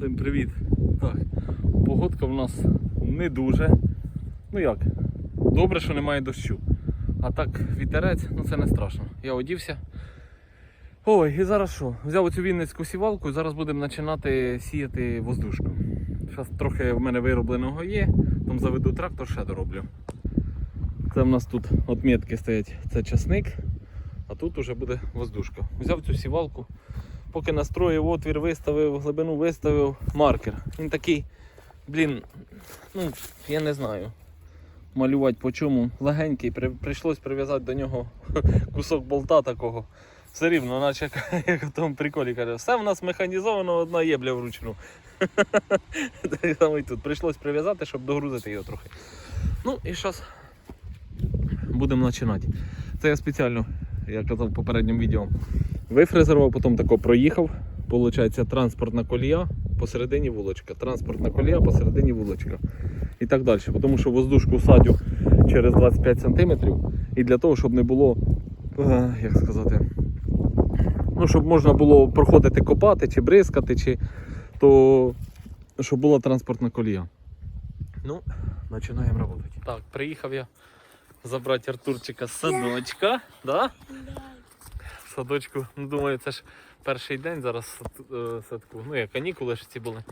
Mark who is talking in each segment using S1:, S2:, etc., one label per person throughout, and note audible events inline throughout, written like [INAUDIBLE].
S1: Всім привіт. Так, погодка в нас не дуже. Ну як, добре, що немає дощу. А так, вітерець, ну це не страшно. Я одівся. Ой, і зараз що? Взяв оцю вінницьку сівалку і зараз будемо починати сіяти воздушку. Зараз трохи в мене виробленого є, там заведу трактор, ще дороблю. Це в нас тут отмітки стоять, це часник, а тут уже буде воздушка. Взяв цю сівалку, поки настроїв отвір, виставив, глибину виставив, маркер. Він такий, блін, ну, я не знаю. Малювати по чому. Легенький, при, прийшлось прив'язати до нього [LAUGHS] кусок болта такого. Все рівно, наче як- [LAUGHS] як в тому приколі каже, все в нас механізовано, одна єбля вручну. [LAUGHS] Так тут. Прийшлось прив'язати, щоб догрузити його трохи. Ну і зараз будемо починати. Це я спеціально, я казав в попередньому відео, вифрезерував, потім тако проїхав. Получається транспортна колія, посередині вулочка, транспортна колія, посередині вулочка. І так далі. Тому що воздушку садю через 25 см. І для того, щоб не було, е, як сказати, ну, щоб можна було проходити копати чи бризкати, чи, то щоб була транспортна колія. Ну, починаємо працювати. Так, приїхав я забрати Артурчика з садочка. Да? Садочку, ну думаю, це ж перший день зараз е, садку. Ну, як канікули ж ці були.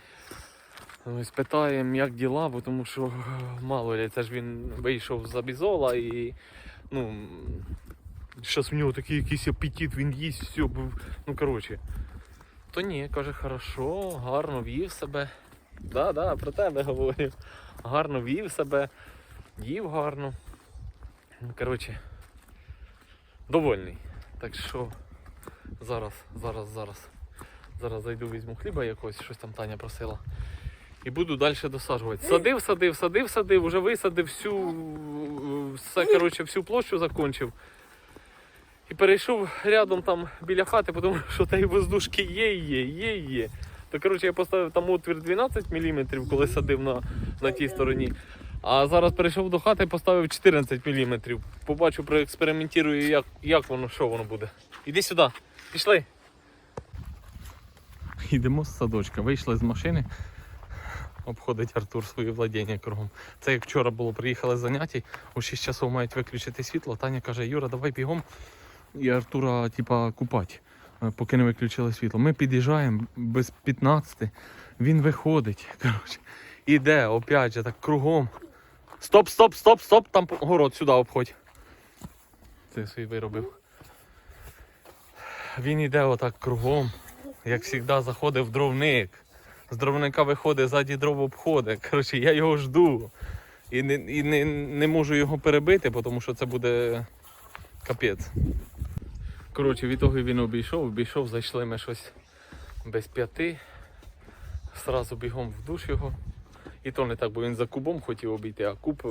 S1: І Спитаємо, як діла, бо тому що е, мало ли, це ж він вийшов з абізола і ну. Зараз в нього такий якийсь апетит, він їсть, все. Ну коротше. То ні, каже, хорошо, гарно вів себе. Да, да, про тебе говорю. Гарно вів себе, їв гарно. Ну, Коротше, довольний. Так що зараз, зараз, зараз. Зараз зайду, візьму хліба якогось, щось там Таня просила. І буду далі досаджувати. Садив, садив, садив, садив, вже висадив всю, все, коротше, всю площу закончив. І перейшов рядом там біля хати, тому що та й воздушки є, є, є, є. То коротше я поставив там отвір 12 мм, коли садив на, на тій стороні. А зараз перейшов до хати і поставив 14 мм. Побачу, проекспериментую, як, як воно, що воно буде. Іди сюди, пішли. Йдемо з садочка. Вийшли з машини. Обходить Артур свої владіння кругом. Це як вчора було, приїхали заняття, у 6 часов мають виключити світло. Таня каже, Юра, давай бігом і Артура, типа, купати, е, поки не виключили світло. Ми під'їжджаємо без 15, він виходить. [LAUGHS] Коротше, іде, опять же, так кругом. Стоп, стоп, стоп, стоп, там город сюди обходь. Це свій виробив. Він іде отак кругом, як завжди, заходить в дровник. З дровника виходить, ззаді дров обходить. Коротше, я його жду. І не, і не, не можу його перебити, тому що це буде капець. Коротше, від того він обійшов, обійшов, зайшли ми щось без п'яти. Сразу бігом в душ його. І то не так, бо він за кубом хотів обійти, а куб, е,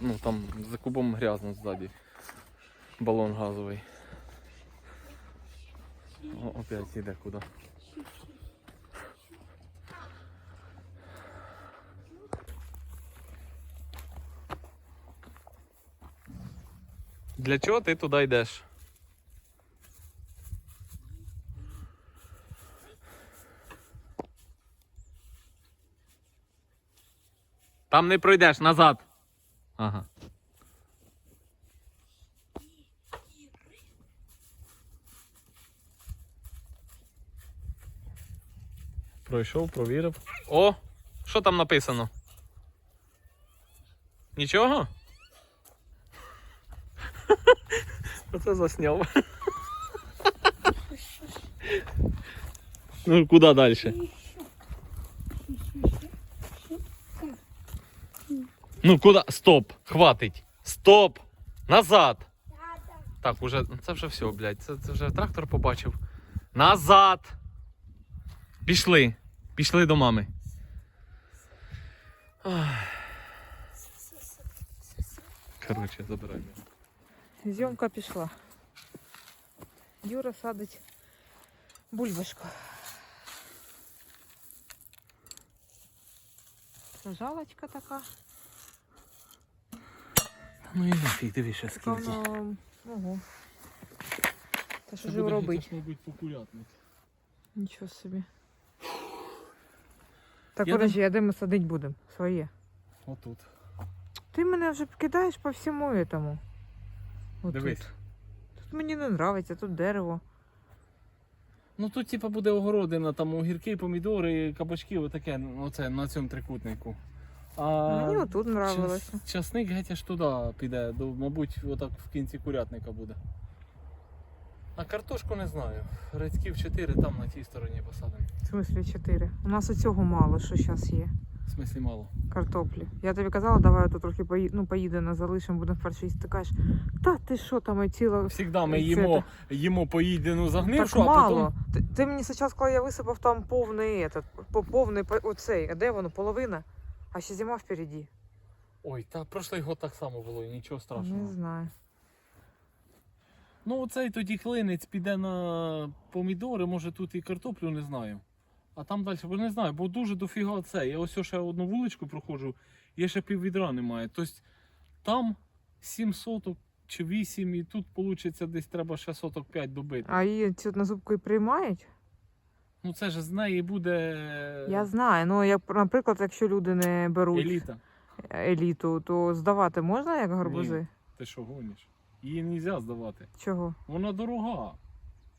S1: ну там за кубом грязно ззаді. Балон газовий. О, опять іде куди. Для чого ти туди йдеш? Там не пройдеш назад. Ага. Пройшов, провірив. О! Що там написано? Нічого? [LAUGHS] Оце засняв. [LAUGHS] Ну, куди далі? Ну куди? Стоп! Хватить! Стоп! Назад! Так, уже. Це вже все, блядь. Це, це вже трактор побачив. Назад! Пішли. Пішли до мами. Коротше, забирай.
S2: Зйомка пішла. Юра садить бульбашку. Жалочка така.
S1: Ну і нафіг, дивіться,
S2: Така
S1: скільки.
S2: вона. Ого. Та що ж його робить?
S1: мабуть, покурятник.
S2: Нічого собі. Так,
S1: Я
S2: подожди, а де ми садити будемо? Своє.
S1: Отут.
S2: Ти мене вже кидаєш по всьому этому. Отут.
S1: Дивись.
S2: Тут мені не подобається, тут дерево.
S1: Ну тут типа буде огородина, там огірки, помідори, кабачки, отаке, оце на цьому трикутнику. А
S2: Мені отут
S1: час- часник геть аж туди піде, до, мабуть, отак в кінці курятника буде. А картошку не знаю. Рядків 4 там на тій стороні посадимо.
S2: В смислі 4. У нас оцього мало, що зараз є.
S1: В смислі мало.
S2: Картоплі. Я тобі казала, давай тут трохи пої... ну, поїдемо, залишимо, будемо вперше їсти. Ти кажеш, та ти що там і ціла.
S1: Всігда ми їмо, їмо поїдену
S2: Так
S1: а
S2: мало.
S1: потім.
S2: Ти, ти мені зараз, коли я висипав там повний этот, повний оцей, а де воно? Половина? А ще зима впереді.
S1: Ой, та прошлий год так само було, і нічого страшного.
S2: Не знаю.
S1: Ну, оцей тоді клинець піде на помідори, може тут і картоплю не знаю. А там далі, бо не знаю, бо дуже дофіга це. Я ось ще одну вуличку проходжу, є ще пів відра немає. Тобто там 7 соток чи 8, і тут вийде десь треба ще соток 5 добити.
S2: А її цю на зубку і приймають?
S1: Ну це ж з неї буде
S2: Я знаю. Ну, як, наприклад, якщо люди не беруть
S1: еліта.
S2: еліту, то здавати можна як гарбузи?
S1: Ти що гониш? Її не можна здавати.
S2: Чого?
S1: Вона дорога.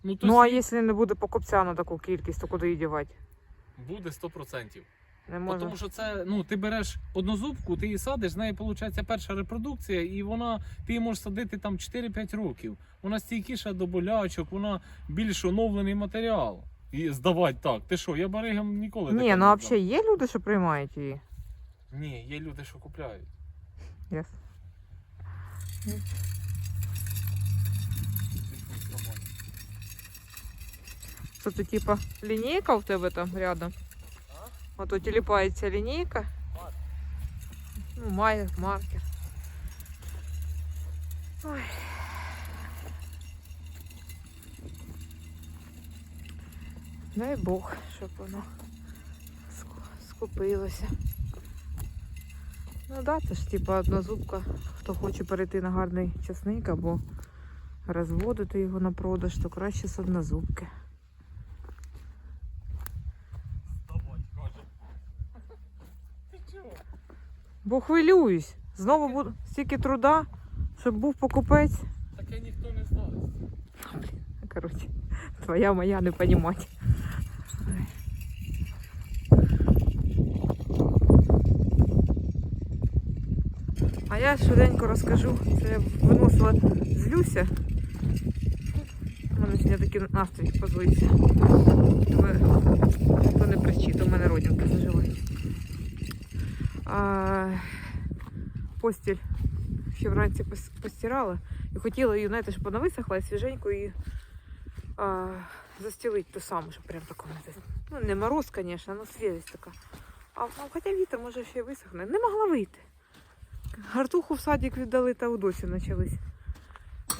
S1: Ну, то
S2: Ну, а якщо не буде покупця на таку кількість, то куди її дівати?
S1: буде 100%.
S2: Не можна.
S1: Тому що це, ну, ти береш однозубку, ти її садиш, з неї виходить перша репродукція, і вона, ти її можеш садити там 4-5 років. Вона стійкіша до болячок, вона більш оновлений матеріал. І здавати так. Ти що, я баригам ніколи
S2: Ні,
S1: таке
S2: ну
S1: не
S2: а взагалі є люди, що приймають її?
S1: здам. Ні, є люди, що купляють.
S2: Yes. Що це типа лінійка у тебе там рядом? Ото тіліпається лінійка.
S1: Маркер.
S2: Ну, має маркер. Ой. Дай Бог, щоб воно скупилося. Ну да, це ж типа однозубка, хто хоче перейти на гарний часник або розводити його на продаж, то краще з однозубки. Бо хвилююсь. Знову буде стільки труда, щоб був покупець.
S1: Таке ніхто не здасть.
S2: Короче, твоя моя не понімать. А я швиденько розкажу. Це я виносила з Люся. У мене сьогодні такий настрій позлився. То не причіт, у мене родинки заживають. Постіль ще вранці постирала. І хотіла її, знаєте, щоб вона висохла і свіженько її а, застелити ту саму, щоб прям таку. Ну, не мороз, звісно, але свіжість така. А ну, хоча вітер може ще висохне. Не могла вийти. Гартуху в садик віддали, та у досі почались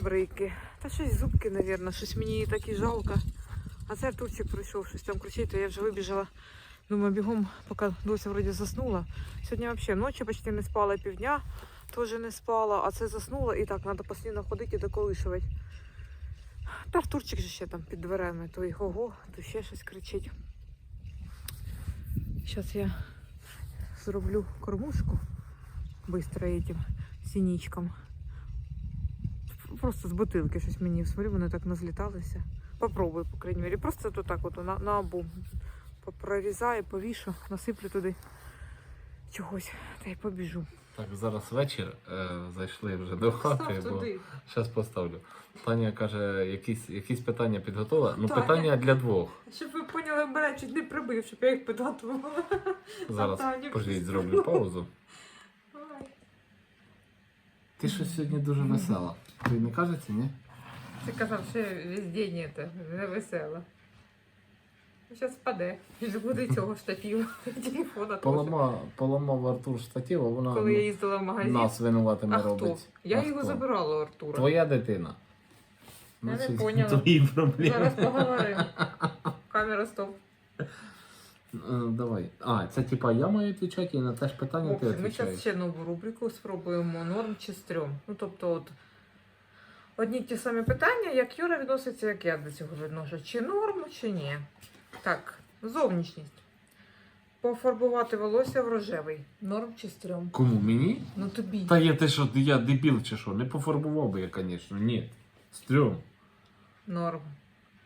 S2: брейки. Та щось зубки, мабуть, щось мені її так і жалко. А це Артурчик прийшов, щось там кричить, то я вже вибіжала. Думаю, бігом, поки Дося вроді заснула. Сьогодні взагалі ночі почти не спала півдня, теж не спала, а це заснула і так, треба постійно ходити і доколишувати. Та Артурчик же ще там під дверями, то й ого, то ще щось кричить. Зараз я зроблю кормушку быстро этим синичкам. Просто з бутилки щось мені смотрю, вони так назліталися. Попробую, по крайній мірі. Просто тут так от на, на обум прорізаю, повішу, насиплю туди чогось та й побіжу.
S1: Так, зараз вечір. Е, зайшли вже до хати. Бо... Зараз поставлю. Таня каже, якісь, якісь питання підготувала. Ну,
S2: Таня.
S1: питання для двох.
S2: Щоб ви поняли, мене чуть не прибив, щоб я їх підготувала.
S1: Зараз пожіть, зроблю паузу. Ти щось сьогодні дуже весела. Тобі не кажеться, ні?
S2: Ти казав, що весь день це не весело. Зараз впаде. І ж буде цього штатива [LAUGHS] телефона. теж.
S1: Поламав, Артур штатив, а вона
S2: Коли я їздила в магазин.
S1: нас винуватими
S2: а хто?
S1: робить.
S2: Я
S1: А
S2: його
S1: хто?
S2: забирала у Артура.
S1: Твоя дитина. Ну,
S2: Я не
S1: це
S2: поняла.
S1: Твої проблеми.
S2: Зараз поговоримо. Камера стоп.
S1: Е, Давай. А, це типа я маю відповідати і на те ж питання ти
S2: Ми зараз
S1: відповідаєш.
S2: ще нову рубрику спробуємо норм чи стрьом. Ну, тобто, от одні й ті самі питання, як Юра відноситься, як я до цього відношу. Чи норм, чи ні. Так, зовнішність. Пофарбувати волосся в рожевий. Норм чи стрьом?
S1: Кому мені?
S2: Ну тобі.
S1: Та я ти що, я дебіл чи що? Не пофарбував би я, звісно. Ні. Стрьом.
S2: Норм.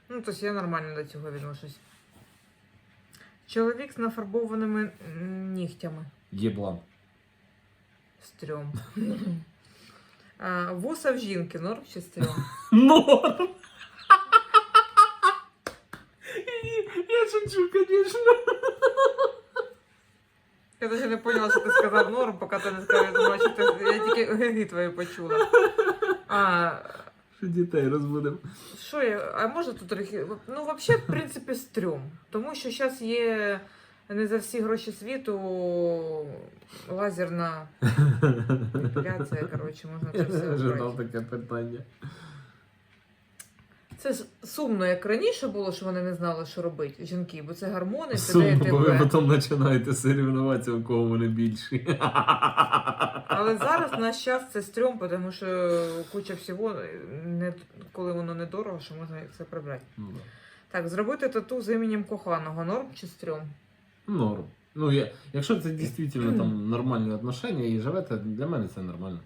S2: Ну, тобто я нормально до цього відношусь. Чоловік з нафарбованими нігтями.
S1: Єблан.
S2: Стрьом. [LAUGHS] А, вуса в жінки, норм чи стрьом? [LAUGHS]
S1: Норм. Я шучу, звісно.
S2: Я навіть не поняла, що ти сказав норм, поки ти не сказав. Я думала, що ти... я тільки гиги твою почула. А,
S1: Що дітей розбудемо.
S2: що я, а може тут трохи. Ну, взагалі, в принципі, стрьом. Тому що зараз є не за всі гроші світу лазерна [LAUGHS] епіляція, коротше, можна це все обрати.
S1: таке питання.
S2: Це ж сумно, як раніше було, що вони не знали, що робити, жінки, бо це гормони, це
S1: Сумно, бо ви потім починаєте соревнуватися, у кого вони більші.
S2: Але зараз наш час це стрьом, тому що куча всього, не, коли воно недорого, що можна це прибрати.
S1: Ну, да.
S2: Так, зробити тату з іменем коханого, норм чи стрьом?
S1: Норм. Ну, я, якщо це дійсно там нормальні отношення і живете, для мене це нормально.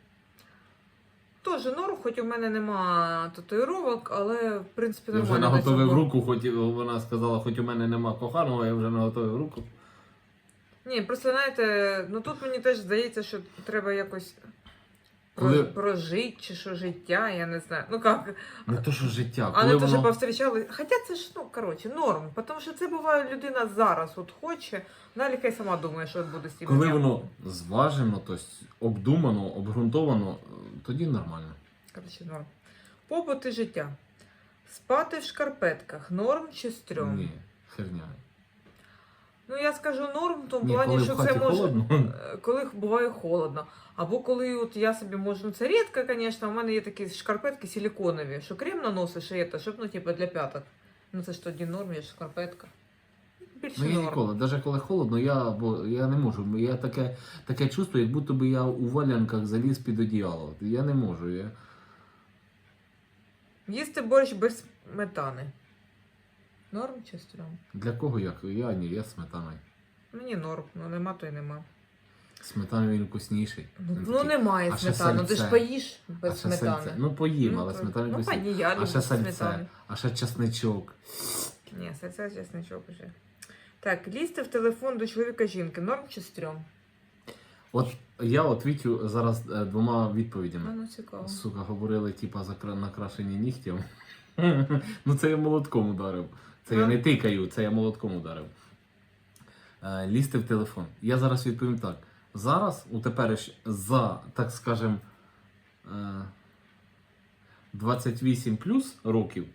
S2: Теж норм, хоч у мене нема татуїровок, але в принципі
S1: Я вже
S2: нормально.
S1: наготовив руку, хоч і вона сказала, хоч у мене нема коханого, я вже наготовив руку.
S2: Ні, просто знаєте, ну тут мені теж здається, що треба якось
S1: Коли-
S2: прожити чи що життя, я не знаю. Ну як,
S1: Не то, що життя, коли
S2: не то, що повстрічали. Хоча це ж, ну, коротше, норм. Тому що це буває людина зараз от хоче, далі хай сама думає, що буде цим.
S1: Коли воно зважено, тобто обдумано, обґрунтовано, тоді нормально.
S2: Коротше, норм. Побут і життя. Спати в шкарпетках, норм чи стрьом?
S1: Ні, херня.
S2: Ну я скажу норм, в тому
S1: Ні,
S2: плані,
S1: коли
S2: що
S1: в хаті
S2: це може.
S1: холодно.
S2: Е, Коли буває холодно. Або коли от я собі можу, ну це рідко, звісно, у мене є такі шкарпетки силіконові, що крем наносиш і це, щоб ну, типу, для п'яток. Ну це ж тоді норм, є ж шкарпетка. Більше
S1: Ну я
S2: норм.
S1: ніколи, навіть коли холодно, я, бо, я не можу. Я таке, таке чувство, як будто би я у валянках заліз під одіяло. Я не можу. Я...
S2: Їсти борщ без сметани. Норм чи стрьом?
S1: Для кого як? Я ні, я сметаною.
S2: Мені норм, ну нема, то й нема.
S1: Сметаною він вкусніший.
S2: Ну,
S1: Він
S2: ну
S1: такий,
S2: немає
S1: а ще
S2: сметани, ти ж
S1: сальце.
S2: поїш
S1: а
S2: без
S1: ще
S2: сметани.
S1: сальце. Ну поїм, але
S2: то-
S1: сметаною
S2: Ну,
S1: вкусніше.
S2: пані, я
S1: А ще сальце, а ще часничок.
S2: Ні, сальце чесничок уже. Так, лізти в телефон до чоловіка жінки, норм чи стрьом?
S1: От я от зараз е, двома
S2: Ну,
S1: відповідями.
S2: ну цікаво.
S1: Сука, говорили, типа, за кра- накрашені нігтів. [LAUGHS] ну це я молотком ударив. Це я не тикаю, це я молотком ударив. Е, лізти в телефон. Я зараз відповім так. Зараз, у теперіш, за, так скажем, е, 28 плюс років,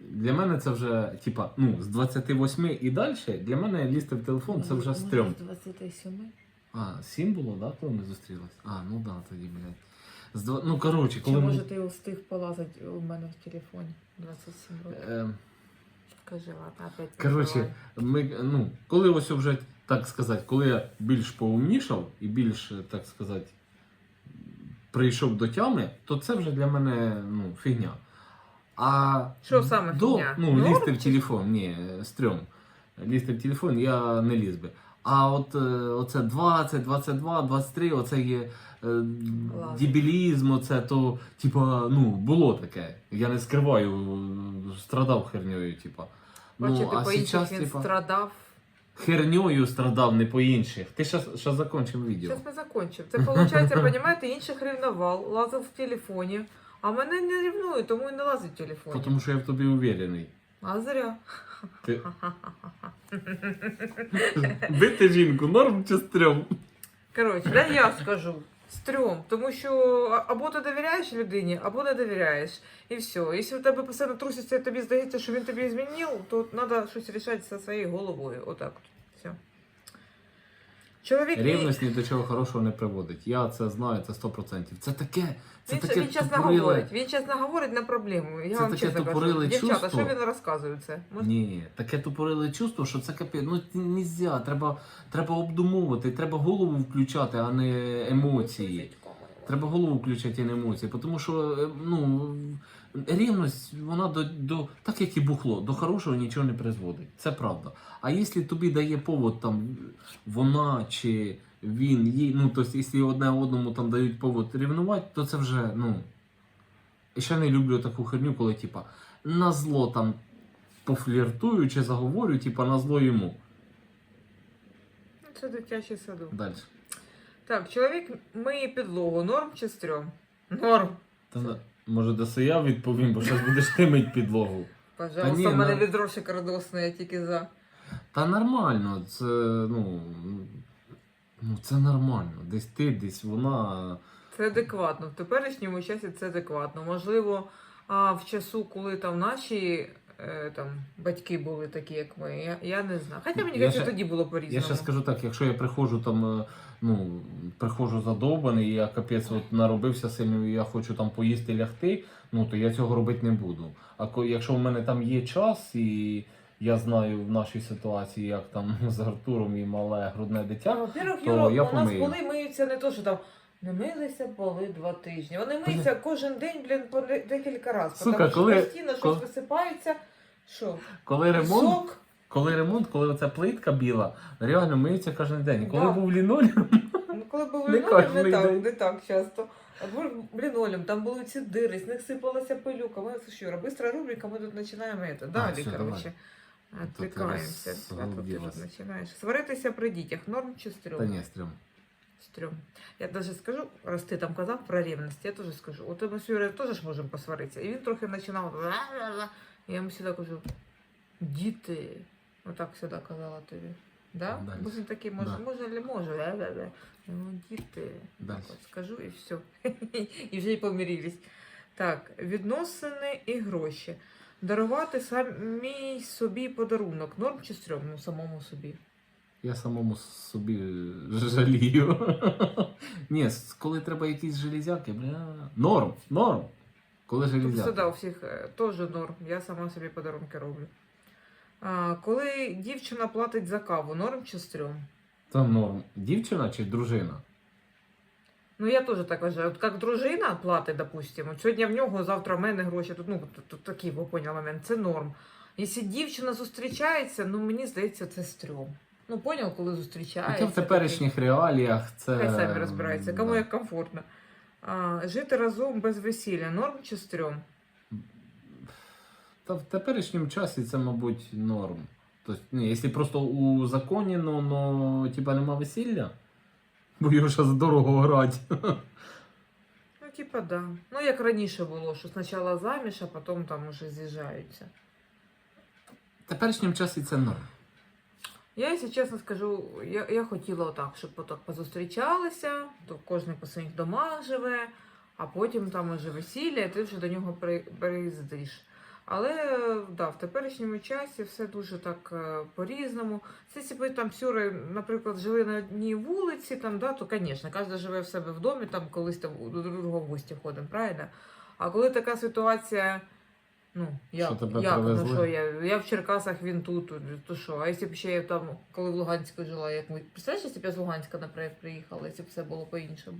S1: для мене це вже, типа, ну, з 28 і далі, для мене лізти в телефон це вже стрьом.
S2: 27.
S1: А, 7 було, да, коли ми зустрілись? А, ну да, тоді, блядь. З два... Ну, коротше,
S2: Чи
S1: коли ми...
S2: може ти встиг полазити у мене в телефоні 27 років?
S1: Е,
S2: Скажи, ладно, опять. не
S1: коротше, ми, ну, коли ось вже, так сказати, коли я більш поумнішав і більш, так сказати, прийшов до тями, то це вже для мене ну, фігня. А
S2: Що саме
S1: до,
S2: фігня?
S1: Ну,
S2: Норм
S1: лізти в телефон, ні, стрьом. Лізти в телефон я не ліз би. А от е, оце 20, 22, 23, оце є е, дебілізм, оце то, типа, ну, було таке. Я не скриваю, страдав херньою, типа.
S2: Бачите,
S1: Ну, а
S2: по інших він
S1: типа,
S2: страдав.
S1: херньою страдав, не по інших. Ти ще закончив відео.
S2: Зараз ми закончимо. Це виходить, розумієте, інших ревнував, лазив в телефоні, а мене не рівнує, тому і не лазить в телефоні.
S1: Тому що я в тобі уверений.
S2: А зря.
S1: Ти... [LAUGHS] Бити жінку, норм чи стрьом?
S2: Коротше, да я скажу. Стрьом, тому що або ти довіряєш людині, або не довіряєш. І все. Якщо в тебе постійно труситься, тобі здається, що він тобі змінив, то треба щось рішати зі своєю головою. Отак. Все. Чоловік.
S1: Рівність ні до чого хорошого не приводить. Я це знаю, це 100%. Це таке. Це
S2: Він,
S1: таке
S2: він чесно
S1: тупориле.
S2: говорить, він чесно говорить на проблему. Я
S1: Це
S2: вам
S1: таке
S2: чесно кажу.
S1: тупориле
S2: Дівчата,
S1: чувство.
S2: що він розказує це? Може,
S1: Ні, таке тупориле чувство, що це капець. Ну нельзя, треба, треба обдумовувати, треба голову включати, а не емоції. Треба голову включати, а не емоції. Тому що е, ну, рівність, вона до, до, так як і бухло, до хорошого нічого не призводить. Це правда. А якщо тобі дає повод там вона чи він, їй, ну тобто, якщо одне одному там дають повод рівнувати, то це вже, ну. Ще не люблю таку херню, коли, типа, на зло там пофліртую чи заговорю, типа, на зло йому.
S2: Ну, Це дитячий садок.
S1: Далі.
S2: Так, чоловік миє підлогу. Норм чи стрьом? Норм.
S1: Та, на- може, даси я відповім, бо зараз будеш ти мить підлогу.
S2: Пожалуйста,
S1: ні,
S2: в мене
S1: на-
S2: відро шикардосне, я тільки за.
S1: Та нормально, це ну. Ну, це нормально. Десь ти, десь вона.
S2: Це адекватно. В теперішньому часі це адекватно. Можливо, а в часу, коли там наші е, там, батьки були такі, як ми, я, я не знаю. Хоча мені
S1: Я
S2: тоді було по-різному.
S1: Я ще скажу так, якщо я приходжу там, е, ну, приходжу задовбаний, я капець от наробився сильно, і я хочу там поїсти лягти, ну то я цього робити не буду. А ко- якщо в мене там є час, і я знаю в нашій ситуації, як там [LAUGHS] з Артуром і мале грудне дитя,
S2: Во-первых,
S1: то
S2: Юра,
S1: я
S2: у нас
S1: помию.
S2: миються не то, що там не милися поли два тижні. Вони миються кожен день, блін, по де- декілька разів.
S1: Сука,
S2: тому що
S1: коли-
S2: постійно щось
S1: коли-
S2: висипається. Що?
S1: коли ремонт,
S2: Сок?
S1: коли ремонт, коли оця плитка біла, реально миється кожен день. Коли
S2: Да.
S1: був лінолеум,
S2: Ну, коли був [LAUGHS]
S1: Не
S2: лінолеум, не
S1: кожний
S2: так,
S1: день.
S2: не так часто. А був лінолеум, там були ці дири, з них сипалася пилюка. Ми що, Юра, рубрика, ми тут починаємо це. Далі,
S1: все,
S2: коротше.
S1: Тут
S2: Отвлекаємося.
S1: раз
S2: А тут ти тут
S1: загалділась.
S2: починаєш. Сваритися при дітях, норм чи стрьом?
S1: та ні, стрім.
S2: Стрём. Я даже скажу, раз ти там казав про ревність, я теж скажу. От ми з Юрою теж ж можемо посваритися. І він трохи починав. Я йому завжди кажу, діти. Отак завжди казала тобі. Да? Бо він такий, може,
S1: Да.
S2: може, не може. ла-ла-ла». Ну, діти. Так от скажу і все. [LAUGHS] і вже й помирились. Так, відносини і гроші. Дарувати самій собі подарунок. Норм чи стрьом? Ну, самому собі.
S1: Я самому собі жалію. [LAUGHS] Ні, коли треба якісь железяки, бля. Норм, норм. Коли
S2: Тобто
S1: железяки.
S2: да, у всіх е, теж норм. Я сама собі подарунки роблю. А, коли дівчина платить за каву, норм чи стрьом?
S1: Та норм. Дівчина чи дружина?
S2: Ну я теж так вважаю. От як дружина платить, допустимо, сьогодні в нього, завтра в мене гроші. Тут, ну, тут, тут такий, ви поняли момент, це норм. Якщо дівчина зустрічається, ну мені здається, це стрьом. Ну, поняв, коли зустрічається.
S1: В теперішніх реаліях це.
S2: Хай самі розбираються, кому
S1: да.
S2: як комфортно. А, жити разом без весілля, норм чи стрьом?
S1: Та в теперішньому часі це, мабуть, норм. Тобто, ні, якщо просто у законі, ну, ну типа нема весілля, бо його зараз дорого грати.
S2: Ну, типа, да. Ну, як раніше було, що спочатку заміж, а потім там уже з'їжджаються.
S1: В теперішньому часі це норм.
S2: Я, якщо чесно скажу, я, я хотіла отак, щоб отак позустрічалися, то кожен по своїх домах живе, а потім там уже весілля, і ти вже до нього при- приїздиш. Але да, в теперішньому часі все дуже так е, по-різному. Це якщо там сюри, наприклад, жили на одній вулиці, там, да, то, звісно, кожен живе в себе в домі, там колись там до другого в гості ходимо, правильно? А коли така ситуація, ну, як,
S1: Що тебе
S2: як ну що, я, я в Черкасах, він тут, то що? А якщо б ще я там, коли в Луганську жила, як ми. Представляєш, якщо б я з Луганська, наприклад, приїхала, якщо б все було по-іншому.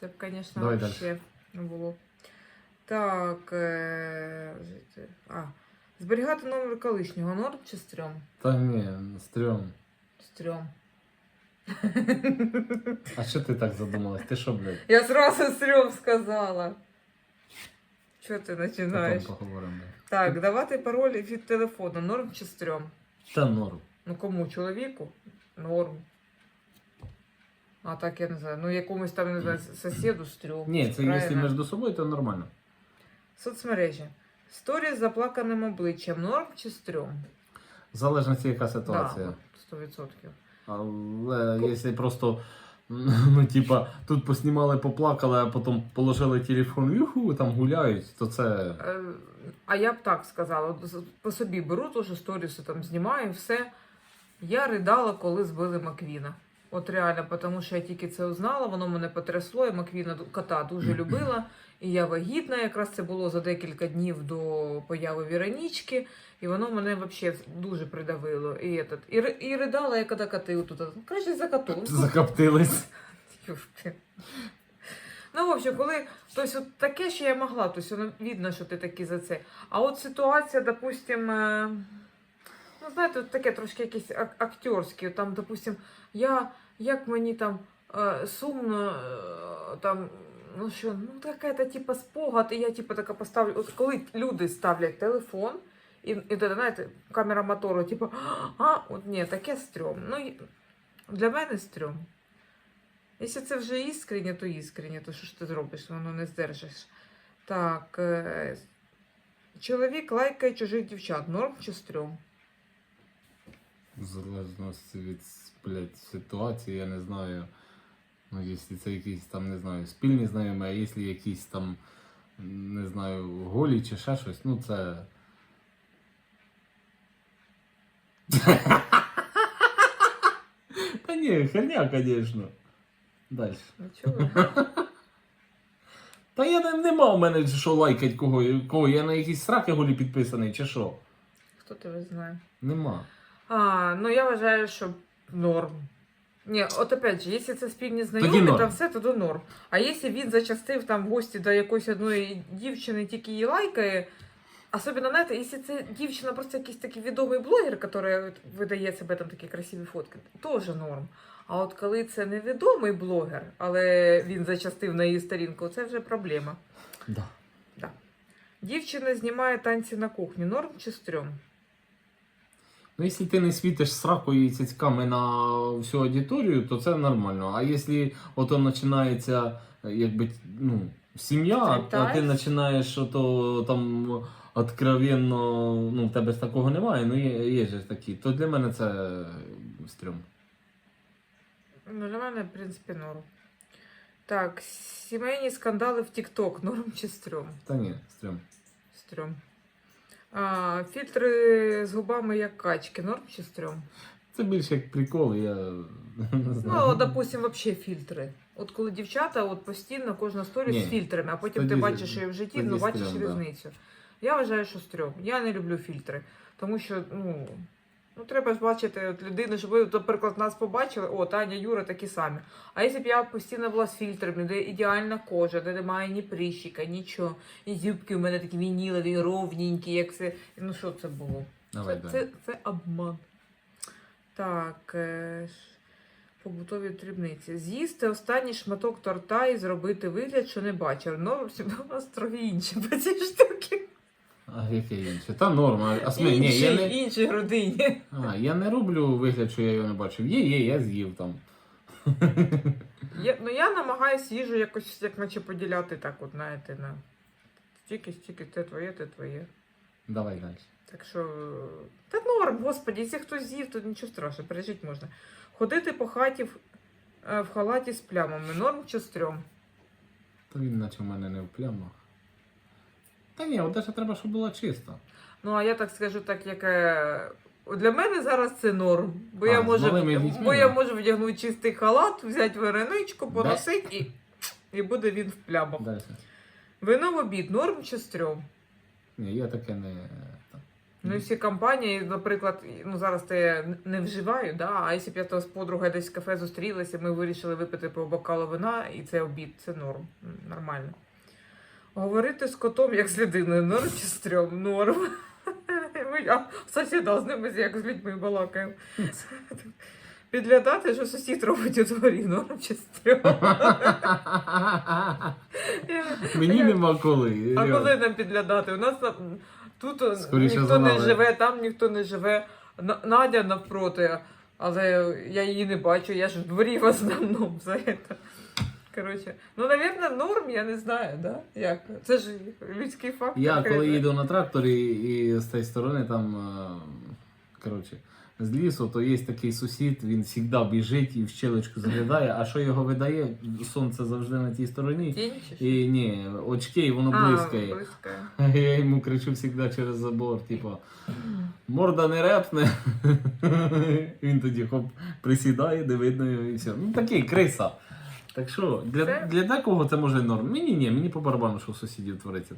S2: Це б, звісно, ще не було. Так. Е... А. Зберігати номер колишнього норм чи стрьом?
S1: Та ні, стрьом.
S2: Стрьом.
S1: А що ти так задумалась? Ти що, блядь?
S2: Я сразу стрьом сказала. Що ти
S1: Потім поговоримо.
S2: Так, давати пароль від телефону. Норм чи стрьом?
S1: Та норм.
S2: Ну кому? Чоловіку? Норм. А так я не знаю. Ну якомусь там, не знаю, сусіду стрьом.
S1: Ні, це якщо
S2: Правильно.
S1: між собою, то нормально.
S2: Соцмережі. Сторі з заплаканим обличчям. Норм чи стрьом?
S1: В залежності, яка ситуація.
S2: Да, 100%.
S1: Але якщо просто, ну, типа, тут поснімали, поплакали, а потім положили телефон, юху, там гуляють, то це.
S2: Е, А я б так сказала, з- по собі беру теж сторіси, там знімаю все. Я ридала, коли збили Маквіна. От реально, тому що я тільки це узнала, воно мене потрясло, я Маквіна кота дуже любила. І я вагітна, якраз це було за декілька днів до появи Віронічки, і воно мене взагалі дуже придавило. І, этот, і, і ридала я коли коти тут. Краще за котом. [LAUGHS]
S1: Закоптились. [LAUGHS]
S2: Ну, в общем, коли тобто, от таке, що я могла, тобто воно видно, що ти такий за це. А от ситуація, допустим, е, ну знаєте, от таке трошки якесь актерське. Там, допустим, я як мені там е, сумно, е, там, ну що, ну така типа спогад, і я типа така поставлю. От коли люди ставлять телефон, і, і знаєте, камера мотору, типу, а, от ні, таке стрьом. Ну, для мене стрьом. Якщо це вже іскренне, то іскренне, то що ж ти зробиш, воно не здержиш. Так. Е... Чоловік лайкає чужих дівчат. Норм чи стрьом?
S1: В залежності від блядь, ситуації, я не знаю. Ну, якщо це якісь там, не знаю, спільні знайомі, а якщо якісь там, не знаю, голі чи ще щось, ну це. [LAUGHS] Та ні, херня, звісно. Далі. [LAUGHS] Та я не, нема в мене що лайкать кого, кого. Я на якісь сраки голі підписаний, чи що?
S2: Хто тебе знає?
S1: Нема.
S2: А, ну я вважаю, що норм. Ні, от опять же, якщо це спільні знайомі, там все, то норм. А якщо він зачастив там в гості до якоїсь одної дівчини, тільки її лайкає, особливо, знаєте, якщо це дівчина просто якийсь такий відомий блогер, який видає себе там такі красиві фотки, теж норм. А от коли це невідомий блогер, але він зачастив на її сторінку, це вже проблема.
S1: Да.
S2: Дівчина знімає танці на кухні. Норм чи стрьом?
S1: Ну, якщо ти не світиш сракою і цицьками на всю аудиторію, то це нормально. А якщо ото починається якби, ну, сім'я, а ти починаєш ото там откровенно, ну, в тебе ж такого немає, ну є, є ж такі, то для мене це стрьом.
S2: Ну, для мене, в принципі, норм. Так, сімейні скандали в TikTok. Норм чи стрьом?
S1: Та ні, стрьом.
S2: Стрьом. А, фільтри з губами як качки. Норм чи стрьом?
S1: Це більше як прикол, я не знаю.
S2: Ну, допустим, взагалі фільтри. От коли дівчата от постійно кожна сторіс
S1: Ні.
S2: з фільтрами, а потім ти
S1: Тоді-
S2: бачиш її в житті,
S1: тоді
S2: ну бачиш
S1: стрьом, да.
S2: різницю. Я вважаю, що стрьом. Я не люблю фільтри. Тому що, ну, ну треба ж бачити от людину, щоб ви, наприклад, нас побачили, о, Таня, Юра такі самі. А якщо б я постійно була з фільтрами, де ідеальна кожа, де немає ні прищика, нічого, і зюбки у мене такі вінілові, ровненькі, як це. Ну що це було?
S1: Давай,
S2: це,
S1: давай.
S2: це, це обман. Так. Е, побутові дрібниці. З'їсти останній шматок торта і зробити вигляд, що не бачив. Ну, [LAUGHS] у нас трохи інші по ці штуки.
S1: А яке інше? Та норма. А смій, ні, я не.
S2: інші родині.
S1: А, я не роблю вигляд, що я його не бачив. Є, є, я з'їв там.
S2: Я, ну, я намагаюся їжу якось, як наче поділяти так, от, знаєте, на стільки, стільки, те твоє, те твоє.
S1: Давай далі.
S2: Так що, та норм, господі, якщо хтось з'їв, то нічого страшного, пережити можна. Ходити по хаті в, е, в халаті з плямами. Норм чи стрьом?
S1: Та він наче в мене не в плямах. Та ні, от даже треба, щоб було чисто.
S2: Ну, а я так скажу, так як е, для мене зараз це норм. Бо,
S1: А,
S2: я
S1: з
S2: можу,
S1: малими дітьми,
S2: бо я
S1: да.
S2: можу вдягнути чистий халат, взяти вареничку, поносити і, і буде він в плямах.
S1: Далі.
S2: Вино в обід, норм чи стрьом?
S1: Ні, я таке не. та.
S2: Ну, і всі компанії, наприклад, ну зараз це я не вживаю, да? а якщо б я то з подругою десь в кафе зустрілася, ми вирішили випити по бокалу вина, і це обід, це норм, м, нормально. Говорити з котом як з людиною, норм чи стрьом? Норм. А сусіда з ними як з людьми балакаємо. Підглядати, що сусід робить у дворі, норм чи стрьом.
S1: Мені нема коли.
S2: А коли нам підглядати? У нас тут
S1: Скоріше
S2: ніхто не живе, там ніхто не живе. На- Надя навпроти, але я її не бачу, я ж в дворі в основному за це. Коротше, ну, навірно, норм, я не знаю, да? Як? Це ж людський фактор.
S1: Я коли їду на тракторі і з тієї сторони там. е, Коротше. З лісу, то є такий сусід, він завжди біжить і в щелочку заглядає, а що його видає, сонце завжди на тій стороні.
S2: Тінь чи що?
S1: І ні, очки, і воно
S2: А,
S1: блискає.
S2: блискає. [LAUGHS]
S1: Я йому кричу завжди через забор, типу, морда не репне. [LAUGHS] Він тоді хоп, присідає, де видно його і все. Ну такий криса. Так що, для,
S2: Це-
S1: для декого це може норм. Мені ні, мені по барабану, що у сусідів твориться.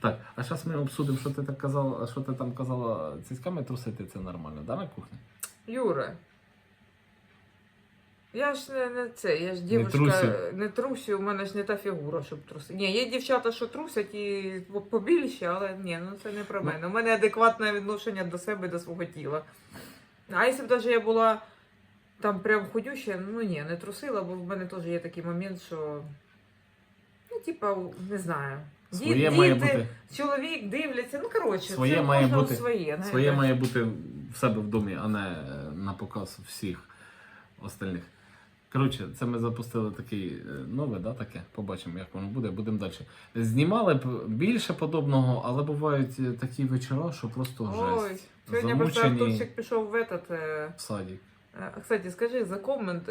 S1: Так, а зараз ми обсудимо, що ти так казала, що ти там казала, цицьками трусити, це нормально, да, на кухні?
S2: Юра, Я ж не, не це, я ж
S1: Не
S2: дівчинка, не трусю, у мене ж не та фігура, щоб трусити. Ні, є дівчата, що трусять і побільше, але ні, ну це не про
S1: Ну.
S2: мене. У мене адекватне відношення до себе до свого тіла. А якщо б навіть я була там прям худюща, ну ні, не трусила, бо в мене теж є такий момент, що. Ну, типа, не знаю.
S1: Своє має
S2: діти,
S1: бути.
S2: Чоловік дивляться, ну коротше,
S1: Своє
S2: це
S1: має бути-
S2: своє. знаєте.
S1: Своє має бути в себе в домі, а не на показ всіх остальних. Коротше, це ми запустили такий е, нове, да, таке. Побачимо, як воно буде, будемо далі. Знімали б більше подобного, але бувають е, такі вечора, що просто
S2: Ой,
S1: жесть.
S2: сьогодні
S1: Замучені.
S2: Артурчик пішов в этот. е,
S1: В саді.
S2: А, Кстати, скажи за комент,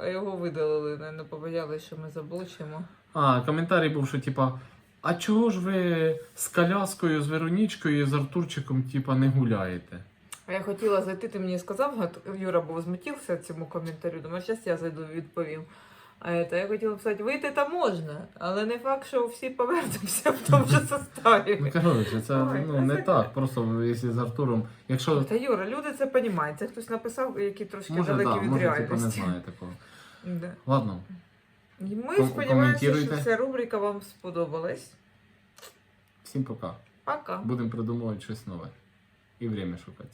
S2: а його видалили, не, побоялися, що ми заблочимо.
S1: А, коментарій був, що типа. А чого ж ви з коляскою, з Веронічкою і з Артурчиком, типа, не гуляєте?
S2: А я хотіла зайти, ти мені сказав, Юра був змутився цьому коментарю, думаю, зараз я зайду і відповім. А это, я хотіла писати, вийти там можна, але не факт, що всі повернемося в тому же
S1: Ну,
S2: составі.
S1: коротше, це
S2: Ой,
S1: ну, не
S2: це-
S1: так. Просто якщо з Артуром. Якщо.
S2: Та Юра, люди це розуміють. Це хтось написав, який трошки
S1: Може,
S2: далекий
S1: да,
S2: від
S1: може, типу, не
S2: реальності.
S1: знає такого.
S2: Да.
S1: Ладно,
S2: І Ми
S1: Ком-
S2: сподіваємося, що ця рубрика вам сподобалась.
S1: всім пока.
S2: Пока.
S1: Будемо придумувати щось нове. І время шукати.